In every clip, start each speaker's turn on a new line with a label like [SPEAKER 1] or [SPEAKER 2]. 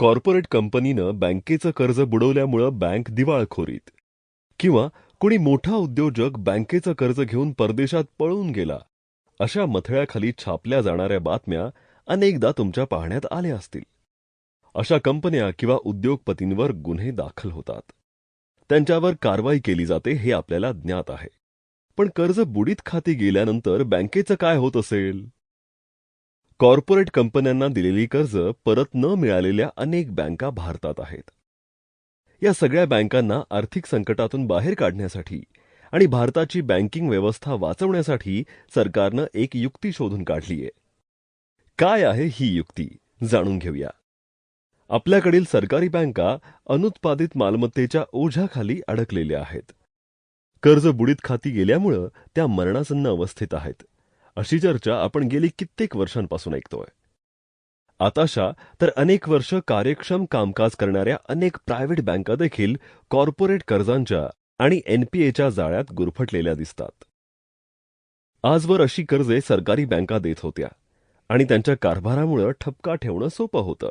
[SPEAKER 1] Corporate कंपनीनं बँकेचं कर्ज बुडवल्यामुळं बँक दिवाळखोरीत. किंवा कोणी मोठा उद्योजक बँकेचं कर्ज घेऊन परदेशात पळून गेला. अशा मथळ्याखाली छापल्या जाणाऱ्या बातम्या अनेकदा तुमच्या पाहण्यात आल्या असतील. अशा कंपन्या किंवा उद्योगपतींवर गुन्हे दाखल होतात. त्यांच्यावर कारवाई केली जाते हे आपल्याला ज्ञात आहे. पण कर्ज बुडीत खाती गेल्यानंतर बँकेचं काय होत असेल? कॉर्पोरेट कंपन्यांना दिलेली कर्ज परत न मिळालेल्या अनेक बँका भारतात आहेत. या सगळ्या बँकांना आर्थिक संकटातून बाहेर काढण्यासाठी आणि भारताची बँकिंग व्यवस्था वाचवण्यासाठी सरकारनं एक युक्ती शोधून काढली आहे काय आहे ही युक्ती? जाणून घेऊया. आपल्याकडील सरकारी बँका अनुत्पादित मालमत्तेच्या ओझ्याखाली अडकलेल्या आहेत. कर्ज बुडीत खाती गेल्यामुळं त्या मरणासन्न अवस्थेत आहेत. अशी चर्चा आपण गेली कित्येक वर्षांपासून ऐकतोय. आताशा तर अनेक वर्ष कार्यक्षम कामकाज करणाऱ्या अनेक प्रायव्हेट बँका देखील कॉर्पोरेट कर्जांच्या आणि एनपीएच्या जाळ्यात गुरफटलेल्या दिसतात. आजवर अशी कर्जे सरकारी बँका देत होत्या आणि त्यांच्या कारभारामुळं ठपका ठेवणं सोपं होतं.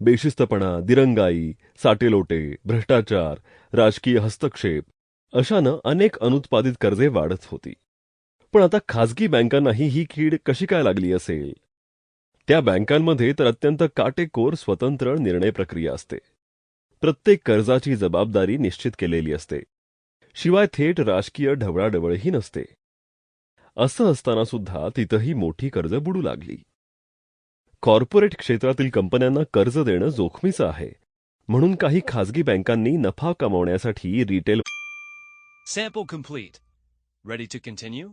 [SPEAKER 1] बेशिस्तपणा दिरंगाई साटेलोटे भ्रष्टाचार राजकीय हस्तक्षेप अशानं अनेक अनुत्पादित कर्जे वाढत होती. पण आता खाजगी बँकांनाही ही कीड कशी काय लागली असेल? त्या बँकांमध्ये तर अत्यंत काटेकोर स्वतंत्र निर्णय प्रक्रिया असते. प्रत्येक कर्जाची जबाबदारी निश्चित केलेली असते. शिवाय थेट राजकीय ढवळाढवळही नसते. असं असताना सुद्धा तिथंही मोठी कर्ज बुडू लागली. कॉर्पोरेट क्षेत्रातील कंपन्यांना कर्ज देणं जोखमीचं आहे. म्हणून काही खाजगी बँकांनी नफा कमावण्यासाठी retail
[SPEAKER 2] Sample complete. Ready to continue?